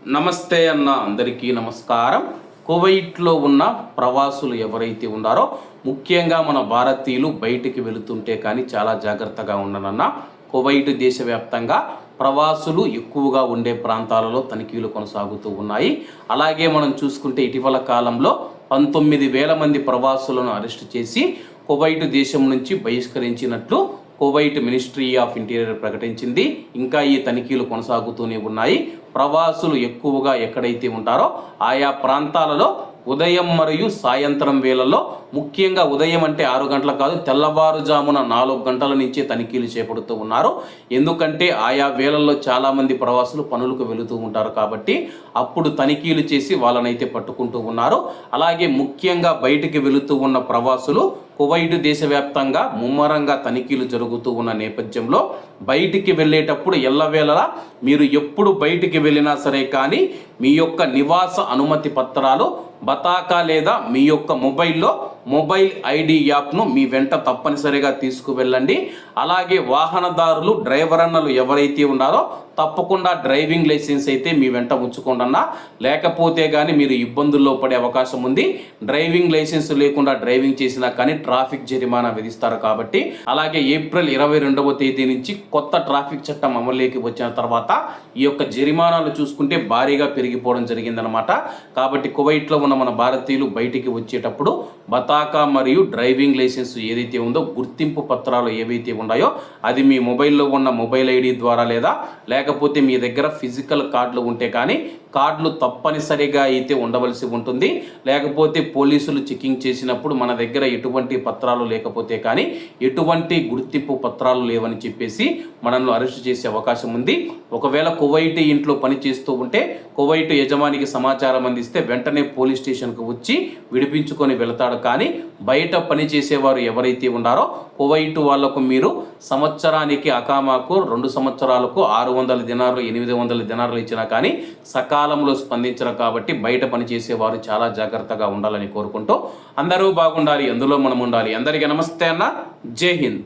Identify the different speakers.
Speaker 1: నమస్తే అన్న అందరికీ నమస్కారం. కువైట్లో ఉన్న ప్రవాసులు ఎవరైతే ఉన్నారో ముఖ్యంగా మన భారతీయులు బయటికి వెళుతుంటే కానీ చాలా జాగ్రత్తగా ఉండనన్న కువైట్ దేశవ్యాప్తంగా ప్రవాసులు ఎక్కువగా ఉండే ప్రాంతాలలో తనిఖీలు కొనసాగుతూ ఉన్నాయి. అలాగే మనం చూసుకుంటే ఇటీవల కాలంలో పంతొమ్మిది వేల మంది ప్రవాసులను అరెస్టు చేసి కువైట్ దేశం నుంచి బహిష్కరించినట్లు కువైట్ మినిస్ట్రీ ఆఫ్ ఇంటీరియర్ ప్రకటించింది. ఇంకా ఈ తనిఖీలు కొనసాగుతూనే ఉన్నాయి. ప్రవాసులు ఎక్కువగా ఎక్కడైతే ఉంటారో ఆయా ప్రాంతాలలో ఉదయం మరియు సాయంత్రం వేళల్లో ముఖ్యంగా ఉదయం అంటే ఆరు గంటల కాదు తెల్లవారుజామున నాలుగు గంటల నుంచే తనిఖీలు చేపడుతూ ఉన్నారు. ఎందుకంటే ఆయా వేళల్లో చాలామంది ప్రవాసులు పనులకు వెళుతూ ఉంటారు కాబట్టి అప్పుడు తనిఖీలు చేసి వాళ్ళనైతే పట్టుకుంటూ ఉన్నారు. అలాగే ముఖ్యంగా బయటికి వెళుతూ ఉన్న ప్రవాసులు కువైట్ దేశవ్యాప్తంగా ముమ్మరంగా తనిఖీలు జరుగుతూ ఉన్న నేపథ్యంలో బయటికి వెళ్ళేటప్పుడు ఎల్లవేళలా మీరు ఎప్పుడు బయటికి వెళ్ళినా సరే కానీ మీ యొక్క నివాస అనుమతి పత్రాలు బతాకా లేదా మీ యొక్క మొబైల్లో మొబైల్ ఐడి యాప్ను మీ వెంట తప్పనిసరిగా తీసుకువెళ్ళండి. అలాగే వాహనదారులు డ్రైవర్ అన్నలు ఎవరైతే ఉన్నారో తప్పకుండా డ్రైవింగ్ లైసెన్స్ అయితే మీ వెంట ఉంచుకోండన్నా. లేకపోతే కానీ మీరు ఇబ్బందుల్లో పడే అవకాశం ఉంది. డ్రైవింగ్ లైసెన్స్ లేకుండా డ్రైవింగ్ చేసినా కానీ ట్రాఫిక్ జరిమానా విధిస్తారు కాబట్టి. అలాగే ఏప్రిల్ ఇరవై రెండవ తేదీ నుంచి కొత్త ట్రాఫిక్ చట్టం అమలులోకి వచ్చిన తర్వాత ఈ యొక్క జరిమానాలు చూసుకుంటే భారీగా పెరిగిపోవడం జరిగిందనమాట కాబట్టి కువైట్లో ఉన్న మన భారతీయులు బయటికి వచ్చేటప్పుడు బతాకా మరియు డ్రైవింగ్ లైసెన్స్ ఏదైతే ఉందో గుర్తింపు పత్రాలు ఏవైతే ఉన్నాయో అది మీ మొబైల్లో ఉన్న మొబైల్ ఐడి ద్వారా లేదా లేకపోతే మీ దగ్గర ఫిజికల్ కార్డులు ఉంటే కానీ కార్డులు తప్పనిసరిగా అయితే ఉండవలసి ఉంటుంది. లేకపోతే పోలీసులు చెకింగ్ చేసినప్పుడు మన దగ్గర ఎటువంటి పత్రాలు లేకపోతే కానీ ఎటువంటి గుర్తింపు పత్రాలు లేవని చెప్పేసి మనల్ని అరెస్ట్ చేసే అవకాశం ఉంది. ఒకవేళ కువైట్ ఇంట్లో పని చేస్తూ ఉంటే కువైట్ యజమానికి సమాచారం అందిస్తే వెంటనే పోలీస్ స్టేషన్కు వచ్చి విడిపించుకొని వెళతాడు కానీ బయట పని చేసేవారు ఎవరైతే ఉన్నారో కువైటు వాళ్ళకు మీరు సంవత్సరానికి అకామాకు రెండు సంవత్సరాలకు ఆరు వందల దినారులు ఎనిమిది వందల దినారులు ఇచ్చినా కానీ సకాలంలో స్పందించరు కాబట్టి బయట పనిచేసేవారు చాలా జాగ్రత్తగా ఉండాలని కోరుకుంటూ అందరూ బాగుండాలి అందులో మనం ఉండాలి. అందరికీ నమస్తే అన్న. జై హింద్.